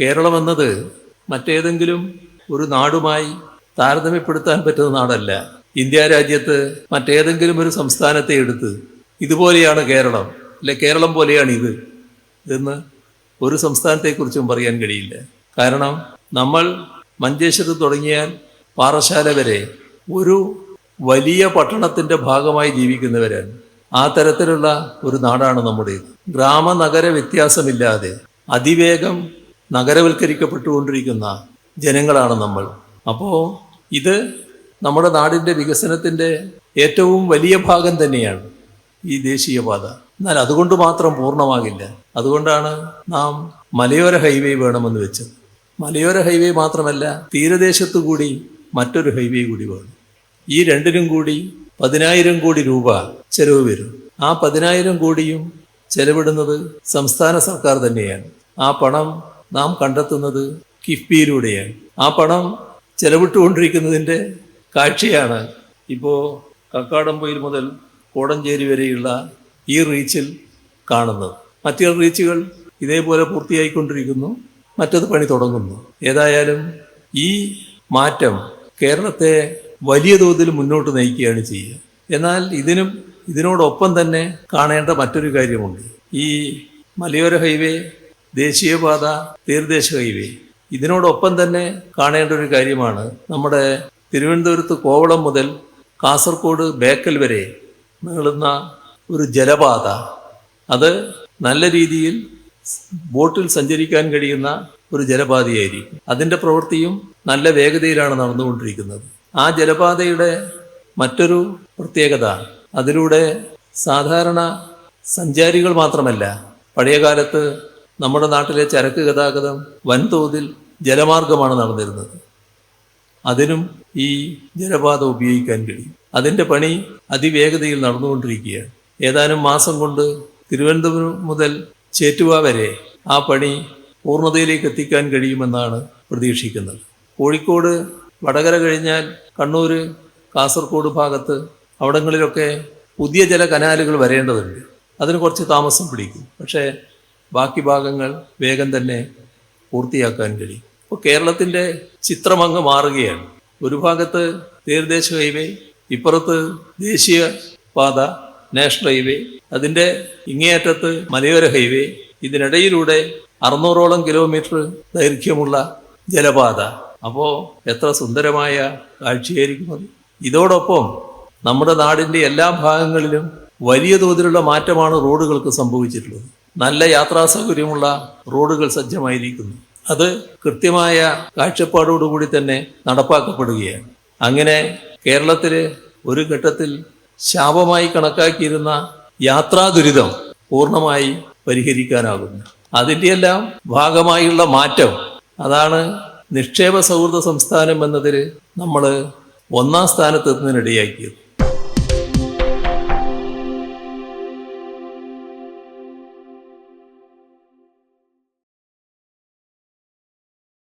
കേരളം എന്നത് മറ്റേതെങ്കിലും ഒരു നാടുമായി താരതമ്യപ്പെടുത്താൻ പറ്റുന്ന നാടല്ല. ഇന്ത്യ രാജ്യത്ത് മറ്റേതെങ്കിലും ഒരു സംസ്ഥാനത്തെ എടുത്ത് ഇതുപോലെയാണ് കേരളം അല്ലെ കേരളം പോലെയാണ് ഇത് എന്ന് ഒരു സംസ്ഥാനത്തെക്കുറിച്ചും പറയാൻ കഴിയില്ല. കാരണം നമ്മൾ മഞ്ചേശ്വരത്ത് തുടങ്ങിയാൽ പാറശാല വരെ ഒരു വലിയ പട്ടണത്തിന്റെ ഭാഗമായി ജീവിക്കുന്നവരാണ്. ആ തരത്തിലുള്ള ഒരു നാടാണ് നമ്മുടേത്. ഗ്രാമനഗര വ്യത്യാസമില്ലാതെ അതിവേഗം നഗരവൽക്കരിക്കപ്പെട്ടുകൊണ്ടിരിക്കുന്ന ജനങ്ങളാണ് നമ്മൾ. അപ്പോൾ ഇത് നമ്മുടെ നാടിന്റെ വികസനത്തിന്റെ ഏറ്റവും വലിയ ഭാഗം തന്നെയാണ് ഈ ദേശീയപാത. എന്നാൽ അതുകൊണ്ട് മാത്രം പൂർണമാകില്ല. അതുകൊണ്ടാണ് നാം മലയോര ഹൈവേ വേണമെന്ന് വെച്ചത്. മലയോര ഹൈവേ മാത്രമല്ല തീരദേശത്തു കൂടി മറ്റൊരു ഹൈവേ കൂടി വേണം. ഈ രണ്ടിനും കൂടി പതിനായിരം കോടി രൂപ ചെലവ് വരും. ആ പതിനായിരം കോടിയും ചെലവിടുന്നത് സംസ്ഥാന സർക്കാർ തന്നെയാണ്. ആ പണം നാം കണ്ടെത്തുന്നത് കിഫ്ബിയിലൂടെയാണ്. ആ പണം ചെലവിട്ടുകൊണ്ടിരിക്കുന്നതിന്റെ കാഴ്ചയാണ് ഇപ്പോൾ കക്കാടംപൊയിൽ മുതൽ കോടഞ്ചേരി വരെയുള്ള ഈ റീച്ചിൽ കാണുന്നത്. മറ്റു റീച്ചുകൾ ഇതേപോലെ പൂർത്തിയായിക്കൊണ്ടിരിക്കുന്നു. മറ്റത് പണി തുടങ്ങുന്നു. ഏതായാലും ഈ മാറ്റം കേരളത്തെ വലിയ തോതിൽ മുന്നോട്ട് നയിക്കുകയാണ് ചെയ്യുക. എന്നാൽ ഇതിനും ഇതിനോടൊപ്പം തന്നെ കാണേണ്ട മറ്റൊരു കാര്യമുണ്ട്. ഈ മലയോര ഹൈവേ ദേശീയപാത തീരദേശ ഹൈവേ. ഇതിനോടൊപ്പം തന്നെ കാണേണ്ട ഒരു കാര്യമാണ് നമ്മുടെ തിരുവനന്തപുരത്ത് കോവളം മുതൽ കാസർഗോഡ് ബേക്കൽ വരെ നീളുന്ന ഒരു ജലപാത. അത് നല്ല രീതിയിൽ ബോട്ടിൽ സഞ്ചരിക്കാൻ കഴിയുന്ന ഒരു ജലപാതയായിരിക്കും. അതിന്റെ പ്രവൃത്തിയും നല്ല വേഗതയിലാണ് നടന്നുകൊണ്ടിരിക്കുന്നത്. ആ ജലപാതയുടെ മറ്റൊരു പ്രത്യേകത അതിലൂടെ സാധാരണ സഞ്ചാരികൾ മാത്രമല്ല പഴയകാലത്ത് നമ്മുടെ നാട്ടിലെ ചരക്ക് ഗതാഗതം വൻതോതിൽ ജലമാർഗമാണ് നടന്നിരുന്നത്. അതിനും ഈ ജലപാത ഉപയോഗിക്കാൻ കഴിയും. അതിന്റെ പണി അതിവേഗതയിൽ നടന്നുകൊണ്ടിരിക്കുകയാണ്. ഏതാനും മാസം കൊണ്ട് തിരുവനന്തപുരം മുതൽ ചേറ്റുവ വരെ ആ പണി പൂർണതയിലേക്ക് എത്തിക്കാൻ കഴിയുമെന്നാണ് പ്രതീക്ഷിക്കുന്നത്. കോഴിക്കോട് വടകര കഴിഞ്ഞാൽ കണ്ണൂർ കാസർഗോഡ് ഭാഗത്ത് അവിടങ്ങളിലൊക്കെ പുതിയ ജല കനാലുകൾ വരേണ്ടതുണ്ട്. അതിന് കുറച്ച് താമസം പിടിക്കും. പക്ഷേ ബാക്കി ഭാഗങ്ങൾ വേഗം തന്നെ പൂർത്തിയാക്കാൻ കഴിയും. ഇപ്പോൾ കേരളത്തിന്റെ ചിത്രമങ്ങ് മാറുകയാണ്. ഒരു ഭാഗത്ത് തീരദേശ ഹൈവേ ഇപ്പുറത്ത് ദേശീയ പാത നാഷണൽ ഹൈവേ അതിന്റെ ഇങ്ങേയറ്റത്ത് മലയോര ഹൈവേ ഇതിനിടയിലൂടെ അറുന്നൂറോളം കിലോമീറ്റർ ദൈർഘ്യമുള്ള ജലപാത. അപ്പോൾ എത്ര സുന്ദരമായ കാഴ്ചയായിരിക്കും അത്. ഇതോടൊപ്പം നമ്മുടെ നാടിന്റെ എല്ലാ ഭാഗങ്ങളിലും വലിയ തോതിലുള്ള മാറ്റമാണ് റോഡുകൾക്ക് സംഭവിച്ചിട്ടുള്ളത്. നല്ല യാത്രാ സൗകര്യമുള്ള റോഡുകൾ സജ്ജമായിരിക്കുന്നു. അത് കൃത്യമായ കാഴ്ചപ്പാടോടുകൂടി തന്നെ നടപ്പാക്കപ്പെടുകയാണ്. അങ്ങനെ കേരളത്തിൽ ഒരു ഘട്ടത്തിൽ ശാപമായി കണക്കാക്കിയിരുന്ന യാത്രാ ദുരിതം പൂർണമായി പരിഹരിക്കാനാകുന്നു. അതിന്റെയെല്ലാം ഭാഗമായുള്ള മാറ്റം അതാണ് നിക്ഷേപ സൗഹൃദ സംസ്ഥാനം എന്നതിൽ നമ്മൾ ഒന്നാം സ്ഥാനത്തെത്തുന്നതിനിടയാക്കിയത്.